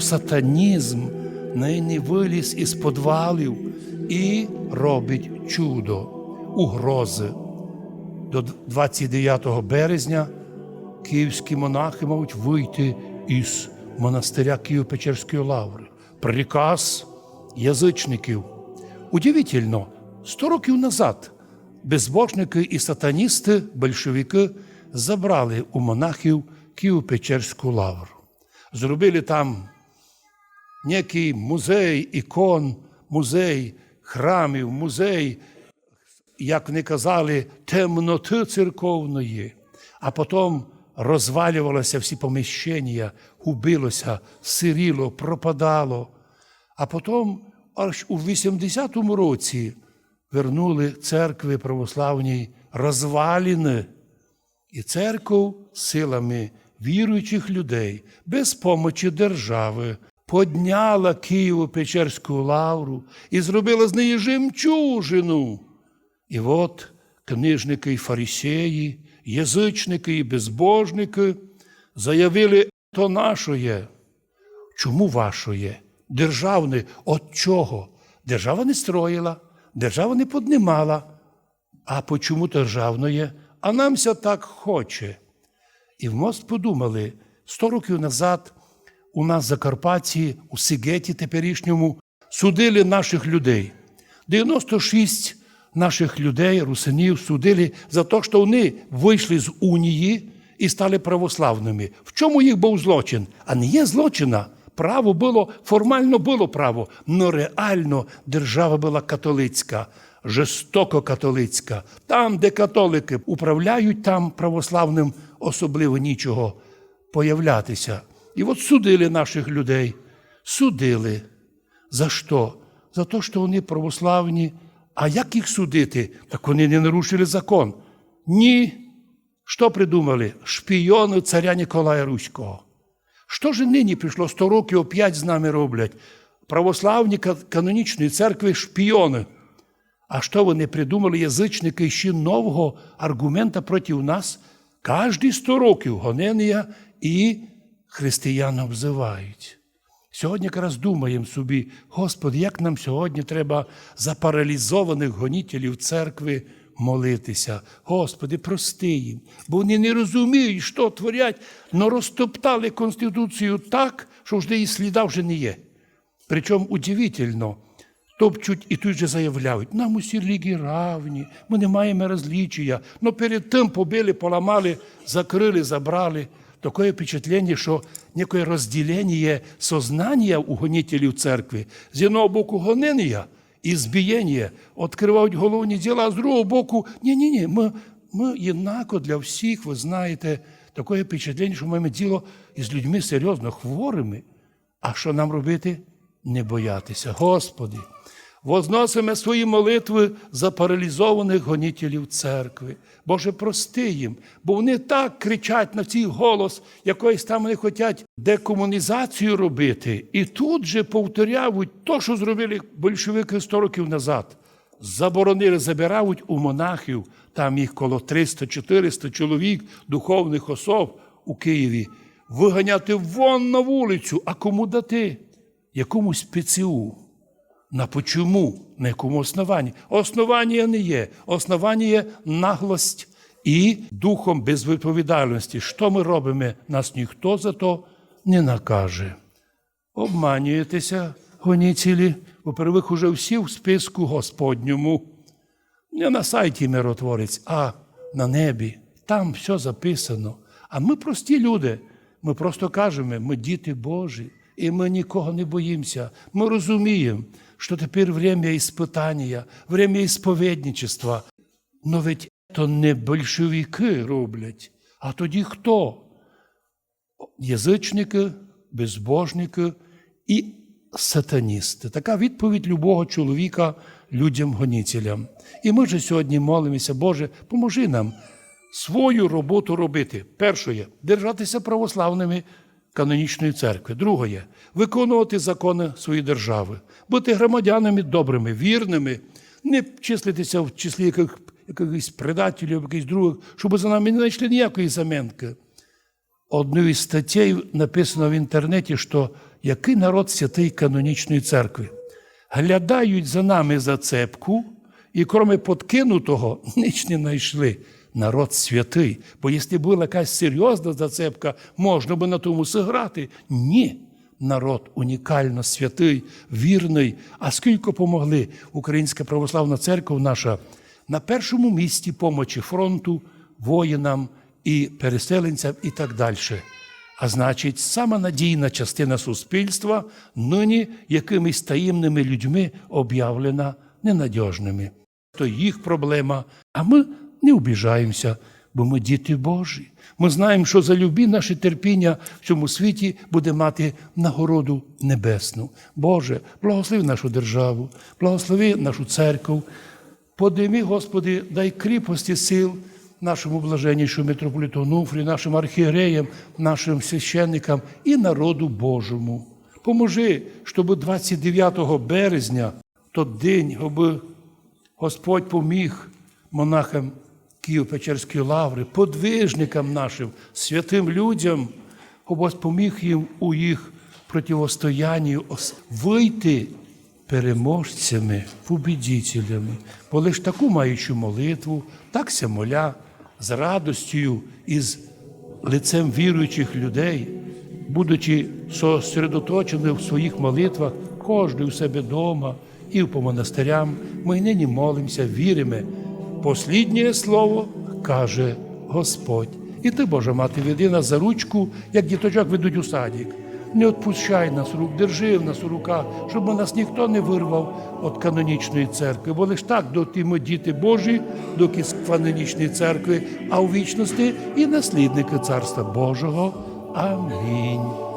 Сатанізм нині виліз із подвалів і робить чудо, угрози. До 29 березня київські монахи мають вийти із монастиря Києво-Печерської лаври. Приказ язичників. Удивительно, 100 років назад безбожники і сатаністи, большевики, забрали у монахів Києво-Печерську лавру. Зробили там некий музей ікон, музей храмів, музей, як вони казали, темноти церковної, а потім розвалювалися всі поміщення, губилося, сиріло, пропадало. А потім аж у 80-му році вернули церкви православній розваліни. І церков силами віруючих людей без помочі держави подняла Києво-Печерську лавру і зробила з неї жемчужину. І от книжники і фарисеї, язичники і безбожники заявили, то нашоє. Чому вашоє? Державне, от чого? Держава не строїла, держава не поднимала. А почому державної? А намся так хоче. І в мост подумали, сто років назад у нас в Закарпатті, у Сигеті теперішньому, судили наших людей. 96 наших людей, русинів, судили за те, що вони вийшли з унії і стали православними. В чому їх був злочин? А не є злочина. Право було, формально було право, але реально держава була католицька, жорстоко католицька. Там, де католики управляють, там православним особливо нічого появлятися. І от судили наших людей. Судили. За що? За те, що вони православні. А як їх судити? Так вони не нарушили закон. Ні. Що придумали? Шпійони царя Ніколая Руського. Що ж нині прийшло 100 років, опять з нами роблять? Православні канонічної церкви шпіони. А що вони придумали язичники ще нового аргумента проти нас? Кожні 100 років гонення і християн обзивають. Сьогодні якраз думаємо собі, Господи, як нам сьогодні треба за паралізованих гонітелів церкви молитися. Господи, прости їм, бо вони не розуміють, що творять, но розтоптали Конституцію так, що вже її сліда вже не є. Причому удивительно, топчуть і тут же заявляють, нам усі релігії равні, ми не маємо розлічення. Но перед тим побили, поламали, закрили, забрали. Таке впечатлення, що некое розділення сознання у гонителів церкви, з одного боку гонення і збієння, відкривають головні діла, а з другого боку, ні-ні-ні, ми, ми єднако для всіх, ви знаєте, таке впечатлення, що маємо діло із людьми серйозно хворими. А що нам робити? Не боятися. Господи, возносимо свої молитви за паралізованих гонітелів церкви. Боже, прости їм, бо вони так кричать на цей голос, якоїсь там вони хочуть декомунізацію робити. І тут же повторяють то, що зробили большевики 100 років назад. Заборонили, забирають у монахів, там їх коло 300-400 чоловік, духовних особ у Києві, виганяти вон на вулицю, а кому дати? Якомусь ПЦУ. На почому? На якому основанні? Основання не є. Основання є наглость і духом безвідповідальності. Що ми робимо? Нас ніхто за то не накаже. Обманюєтеся, гонітелі, по-первих, уже всі в списку Господньому. Не на сайті миротворець, а на небі. Там все записано. А ми прості люди. Ми просто кажемо, ми діти Божі, і ми нікого не боїмося. Ми розуміємо, що тепер время іспитання, время ісповідничества. Но ведь то не большевики роблять, а тоді хто? Язичники, безбожники і сатаністи. Така відповідь любого чоловіка людям-гонітелям. І ми же сьогодні молимося, Боже, поможи нам свою роботу робити. Перше держатися православними канонічної церкви. Друге виконувати закони своєї держави, бути громадянами добрими, вірними, не числитися в числі яких, якихось предателів, якихось других, щоб за нами не знайшли ніякої замінки. одну із статей написано в інтернеті, що який народ святий канонічної церкви. Глядають за нами зацепку, і кроме подкинутого, ніч не знайшли. Народ святий. Бо якщо була якась серйозна зацепка, можна би на тому зіграти. Ні. Народ унікально святий, вірний. А скільки помогли Українська православна церква наша на першому місці помочі фронту, воїнам і переселенцям, і так далі. А значить, сама надійна частина суспільства нині якимись таємними людьми об'явлена ненадіжними. То їх проблема, а ми не обіжаємося, бо ми діти Божі. Ми знаємо, що за любі наше терпіння в цьому світі буде мати нагороду небесну. Боже, благослови нашу державу, благослови нашу церкву. Подими, Господи, дай кріпості сил нашому блаженнішому митрополіту Нуфрі, нашим архієреям, нашим священникам і народу Божому. Поможи, щоб 29 березня, той день, аби Господь поміг монахам Києво-Печерської лаври, подвижникам нашим, святим людям, Господь поміг їм у їх противостоянні вийти переможцями, побідітелями, бо лиш таку маючи молитву, так ся моля з радостю і з лицем віруючих людей, будучи сосредоточені в своїх молитвах, кожен у себе вдома і по монастирям, ми нині молимося, віримо. Посліднє слово каже Господь. І ти, Божа мати, веди нас за ручку, як діточок ведуть у садик. Не відпущай нас рук, держи в нас у руках, щоб нас ніхто не вирвав від канонічної церкви. Бо лиш так доти діти Божі, доки з канонічної церкви, а у вічності і наслідники Царства Божого. Амінь.